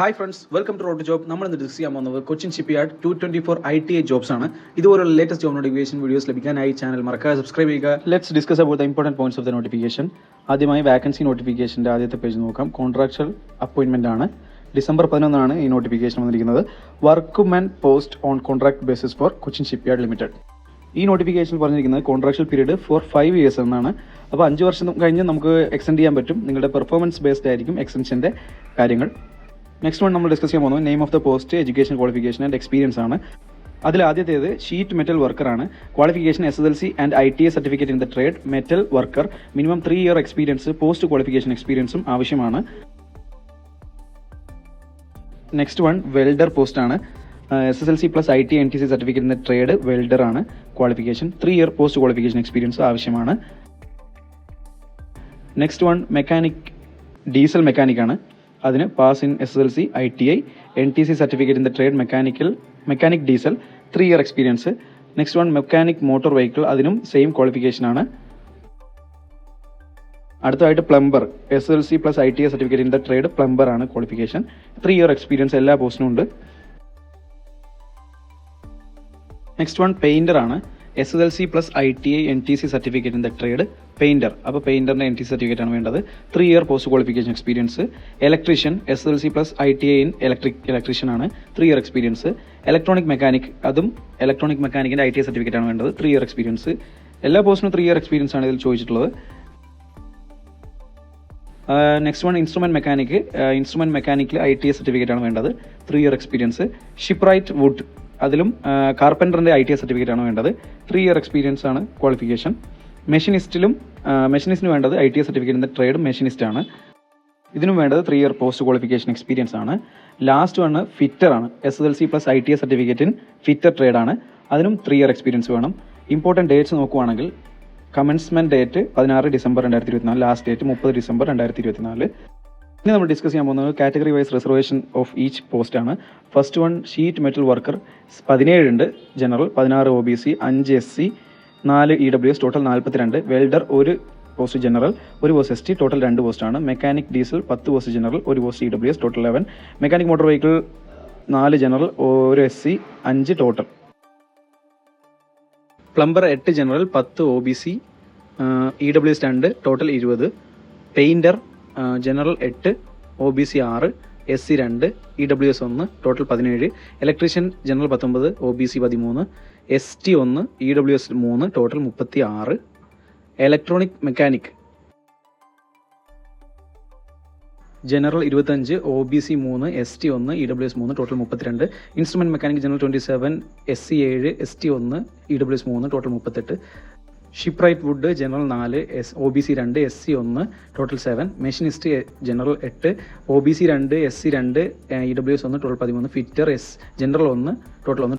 Hi friends welcome to road job നമ്മൾ ഇന്ന് discuss ചെയ്യാൻ പോകുന്നത് Cochin shipyard two twenty four I T I jobs ആണ് ഇതുപോലുള്ള ലേറ്റസ്റ്റ് ജോബ് നോട്ടിഫിക്കേഷൻ വീഡിയോസ് ലഭിക്കാനായി ചാനൽ മറക്കാതെ സബ്സ്ക്രൈബ് ചെയ്യുക. Let's discuss about the important points of the notification ആദ്യമായി വാക്കൻസി നോട്ടിഫിക്കേഷന്റെ ആദ്യത്തെ പേജ് നോക്കാം. കോൺട്രാക്ച്വൽ അപ്പോയിൻമെന്റ് ആണ്. ഡിസംബർ പതിനൊന്നാണ് ഈ നോട്ടിഫിക്കേഷൻ വന്നിരിക്കുന്നത്. Workmen post on contract basis for Cochin shipyard limited ഈ നോട്ടിഫിക്കേഷൻ പറഞ്ഞിരിക്കുന്നത് contractual period for five years എന്നാണ്. അപ്പോൾ അഞ്ച് വർഷം കഴിഞ്ഞ് നമുക്ക് എക്സ്റ്റെൻഡ് ചെയ്യാൻ പറ്റും. നിങ്ങളുടെ പെർഫോമൻസ് ബേസ്ഡ് ആയിരിക്കും എക്സ്റ്റൻഷന്റെ കാര്യങ്ങൾ. നെക്സ്റ്റ് വൺ നമ്മൾ ഡിസ്കസ് ചെയ്യാൻ പോകുന്നത് name of the post education qualification and experience ആണ്. അതിൽ ആദ്യത്തേത് sheet metal വർക്കറാണ് qualification S S L C and I T A certificate in the trade metal worker minimum three year experience post qualification എക്സ്പീരിയൻസും ആവശ്യമാണ്. Next one welder post ആണ്. S S L C plus I T N T C certificate in the trade welder ആണ്. Qualification three year post qualification experience ആവശ്യമാണ്. Next one mechanic diesel mechanic ആണ്. അതിന് pass in S S L C I T I N T C certificate in the trade mechanical mechanic diesel three year experience next one mechanic motor vehicle അതിനും same qualification ആണ്. അടുത്തതായിട്ട് plumber S L C plus I T I certificate in the trade plumber ആണ് qualification three year experience എല്ലാ പോസ്റ്റിനും ഉണ്ട്. Next one painter ആണ്. S L C plus I T I N T C certificate in the trade painter. അപ്പോൾ പെയിന്ററിന്റെ N T certificate ആണ് വേണ്ടത്. Three year post qualification experience electrician S L C plus I T I in electric electrician ആണ്. Three year experience electronic mechanic അതും electronic മെക്കാനിക്കിന്റെ I T I certificate ആണ് വേണ്ടത്. Three year experience എല്ലാ പോസ്റ്റിനും three year experience ആണ് ഇതിൽ ചോദിച്ചിട്ടുള്ളത്. Next one instrument mechanic instrument മെക്കാനിക്കിൽ I T I certificate ആണ് വേണ്ടത്. Three year experience shipwright wood അതിലും കാർപ്പന്ററിന്റെ ഐ ടി ഐ സർട്ടിഫിക്കറ്റ് ആണ് വേണ്ടത്. ത്രീ ഇയർ എക്സ്പീരിയൻസ് ആണ് ക്വാളിഫിക്കേഷൻ മെഷീനിസ്റ്റിലും മെഷീനിസ്റ്റിന് വേണ്ടത് ഐ ടി എസ് സർട്ടിഫിക്കറ്റിന്റെ ട്രേഡ് മെഷീനിസ്റ്റ് ആണ്. ഇതിനും വേണ്ടത് three year post qualification experience ആണ്. ലാസ്റ്റ് വണ് ഫിറ്റർ ആണ്. S L C plus I T S certificate in fitter trade ആണ്. അതിനും ത്രീ ഇയർ എക്സ്പീരിയൻസ് വേണം. ഇമ്പോർട്ടന്റ് ഡേറ്റ്സ് നോക്കുവാണെങ്കിൽ കമൻസ്മെന്റ് ഡേറ്റ് പതിനാറ് ഡിസംബർ രണ്ടായിരത്തി ഇരുപത്തിനാല് ലാസ്റ്റ് ഡേറ്റ് മുപ്പത് ഡിസംബർ രണ്ടായിരത്തി ഇരുപത്തിനാല് ഇനി നമ്മൾ ഡിസ്കസ് ചെയ്യാൻ പോകുന്നത് category wise reservation of each post ആണ്. First one sheet metal worker പതിനേഴ് ഉണ്ട്. ജനറൽ പതിനാറ് ഒ ബി സി അഞ്ച് എസ് സി നാല് ഇ ഡബ്ല്യു എസ് ടോട്ടൽ നാൽപ്പത്തിരണ്ട് വെൽഡർ ഒരു പോസ്റ്റ് ജനറൽ ഒരു പോസ്റ്റ് എസ് ടി ടോട്ടൽ രണ്ട് പോസ്റ്റാണ് മെക്കാനിക് ഡീസൽ പത്ത് പോസ്റ്റ് ജനറൽ ഒരു post E W S total eleven mechanic motor vehicle നാല് ജനറൽ ഒരു എസ് സി അഞ്ച് ടോട്ടൽ പ്ലംബർ എട്ട് ജനറൽ പത്ത് O B C E W S രണ്ട് ടോട്ടൽ ഇരുപത്. പെയിന്റർ ജനറൽ എട്ട് ഒ ബി സി ആറ്. എസ് സി രണ്ട് ഇ ഡബ്ല്യു എസ് ഒന്ന് ടോട്ടൽ പതിനേഴ്. ഇലക്ട്രീഷ്യൻ ജനറൽ പത്തൊമ്പത് ഒ ബി സി പതിമൂന്ന് എസ് ടി ഒന്ന് ഇ ഡബ്ല്യു എസ് മൂന്ന് ടോട്ടൽ മുപ്പത്തി ആറ് ഇലക്ട്രോണിക് മെക്കാനിക്. ജനറൽ ഇരുപത്തഞ്ച് ഒ ബി സി മൂന്ന് എസ് ടി ഒന്ന് ഇ ഡബ്ല്യു എസ് മൂന്ന് ടോട്ടൽ മുപ്പത്തിരണ്ട്. Instrument mechanic general twenty seven S C ഏഴ് എസ് ടി ഒന്ന് ഇ ഡബ്ല്യു എസ് മൂന്ന് ടോട്ടൽ മുപ്പത്തെട്ട്. ഷിപ്രൈറ്റ് വുഡ് ജനറൽ നാല് എസ് ഒ ബി സി രണ്ട് എസ് സി ഒന്ന് ടോട്ടൽ സെവൻ മെഷീനിസ്റ്റ് ജനറൽ എട്ട് ഒ ബി സി രണ്ട് എസ് സി രണ്ട് ഇ ഡബ്ല്യു എസ് ഒന്ന് ടോട്ടൽ പതിമൂന്ന് ഫിറ്റർ എസ് ജനറൽ ഒന്ന് ടോട്ടൽ ഒന്ന്.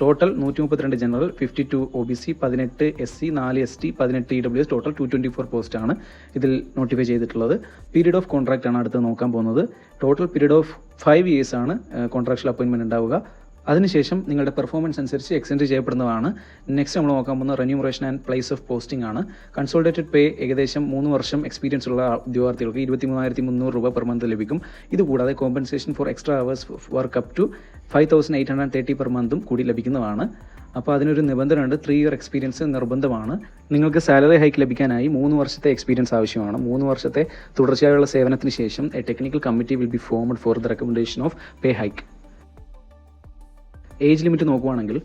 ടോട്ടൽ നൂറ്റി മുപ്പത്തിരണ്ട് general fifty two O B C പതിനെട്ട് എസ് സി നാല് എസ് ടി പതിനെട്ട് E W S total two twenty four പോസ്റ്റാണ് ഇതിൽ നോട്ടിഫൈ ചെയ്തിട്ടുള്ളത്. പീരീഡ് ഓഫ് കോൺട്രാക്റ്റ് ആണ് അടുത്ത് നോക്കാൻ പോകുന്നത്. Total period of five years ആണ് കോൺട്രാക്ച്വൽ അപ്പോയിൻമെന്റ് ഉണ്ടാവുക. അതിനുശേഷം നിങ്ങളുടെ പെർഫോമൻസ് അനുസരിച്ച് എക്സ്റ്റെൻഡ് ചെയ്യപ്പെടുന്നതാണ്. നെക്സ്റ്റ് നമ്മൾ നോക്കാൻ പോകുന്നത് remuneration and place of posting ആണ്. കൺസോൾട്ടേറ്റഡ് പേ ഏകദേശം മൂന്ന് വർഷം എക്സ്പീരിയൻസ് ഉള്ള ഉദ്യോഗാർത്ഥികൾക്ക് ഇരുപത്തി മൂവായിരത്തി മുന്നൂറ് രൂപ പെർ മന്ത് ലഭിക്കും ഇതുകൂടാതെ compensation for extra hours work up to five thousand eight hundred thirty per മന്തും കൂടി ലഭിക്കുന്നതാണ്. അപ്പോൾ അതിനൊരു നിബന്ധന ഉണ്ട് ത്രീ ഇയർ എക്സ്പീരിയൻസ് നിർബന്ധമാണ്. നിങ്ങൾക്ക് സാലറി ഹൈക്ക് ലഭിക്കാനായി മൂന്ന് വർഷത്തെ എക്സ്പീരിയൻസ് ആവശ്യമാണ്. മൂന്ന് വർഷത്തെ തുടർച്ചയായുള്ള സേവനത്തിന് ശേഷം a technical committee will be formed for the recommendation of pay hike age limit നോക്കുവാണെങ്കിൽ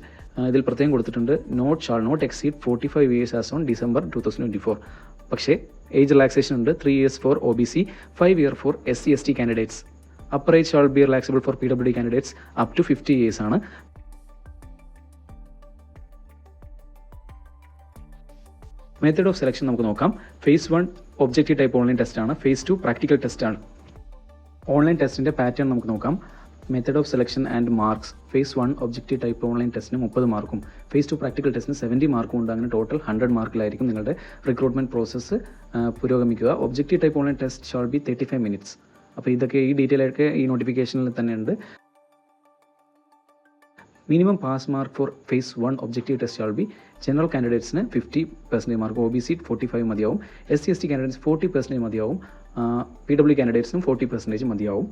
ഇതിൽ പ്രത്യേകം കൊടുത്തിട്ടുണ്ട് not shall not exceed forty five years as on December two thousand twenty four പക്ഷേ ഏജ് റിലാക്സേഷൻ ഉണ്ട് three years for O B C five year for S C S T candidates upper age shall be relaxable for P W D candidates up to fifty years ആണ്. Method of selection നമുക്ക് നോക്കാം. Phase one objective type online test ആണ്. Phase two practical test ആണ്. Online ടെസ്റ്റിന്റെ pattern നമുക്ക് നോക്കാം. Method of selection and marks phase one objective type online ടെസ്റ്റിന് മുപ്പത് മാർക്കും. ഫേസ് ടു പ്രാക്ടിക്കൽ ടെസ്റ്റിന് സെവന്റി മാർക്കും ഉണ്ട്. അങ്ങനെ ടോട്ടൽ ഹൺഡ്രഡ് മാർക്കിലായിരിക്കും നിങ്ങളുടെ recruitment process പുരോഗമിക്കുക. Objective type online test shall be thirty five minutes അപ്പോൾ ഇതൊക്കെ ഈ ഡീറ്റെയിൽ ഒക്കെ ഈ നോട്ടിഫിക്കേഷനിൽ തന്നെ ഉണ്ട്. Minimum pass mark for phase one objective test all be general കാൻഡിഡേറ്റ്സിന് fifty percentage mark O B C forty five മതിയാവും. S C S T candidates forty percentage മതിയാവും. പി ഡബ്ല്യു കാൻഡിഡേറ്റ്സിനും ഫോർട്ടി പെർസെന്റേജ് മതിയാവും.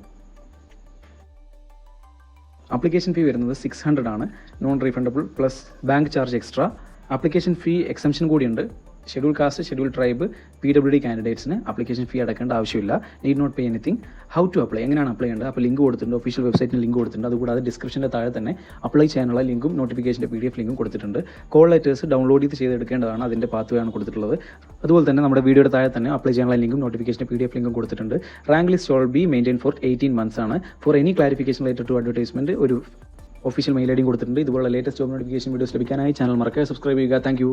Application fee വരുന്നത് six hundred ആണ്. Non refundable plus bank charge extra application fee exemption കൂടിയുണ്ട്. Schedule caste schedule tribe P W D കാൻഡിഡേറ്റ്സിന് application fee അടക്കേണ്ട ആവശ്യമില്ല. Need not pay anything how to apply എങ്ങനെയാണ് apply ചെയ്യേണ്ടത്? അപ്പോൾ link കൊടുത്തിട്ടുണ്ട് official വെബ്സൈറ്റിന് link കൊടുത്തിട്ടുണ്ട്. അതുകൂടാതെ ഡിസ്ക്രിപ്ഷന്റെ താഴെ തന്നെ അപ്ലൈ ചെയ്യാനുള്ള ലിങ്കും നോട്ടിഫിക്കേഷന്റെ പി ഡി എഫ് ലിങ്കും കൊടുത്തിട്ടുണ്ട്. കോൾ ലെറ്റേഴ്സ് ഡൗൺലോഡ് ചെയ്ത് ചെയ്തെടുക്കേണ്ടതാണ്. അതിന്റെ പാത്ത് ആണ് കൊടുത്തിട്ടുള്ളത്. അതുപോലെ തന്നെ നമ്മുടെ വീഡിയോയുടെ താഴെ തന്നെ അപ്ലൈ ചെയ്യാനുള്ള ലിങ്കും നോട്ടിഫിക്കേഷന്റെ പി ഡി എഫ് ലിങ്കും കൊടുത്തിട്ടുണ്ട്. Rank list all be maintain for eighteen months ആണ്. For any clarification related to advertisement ഒരു ഒഫീഷ്യൽ മെയിൽ ഐ ഡിയും കൊടുത്തിട്ടുണ്ട്. ഇതുപോലുള്ള ലേറ്റസ്റ്റ് ജോബ് നോട്ടിഫിക്കേഷൻ വീഡിയോസ് ലഭിക്കാനായി ചാനൽ മറക്കാതെ സബ്സ്ക്രൈബ് ചെയ്യുക. താങ്ക്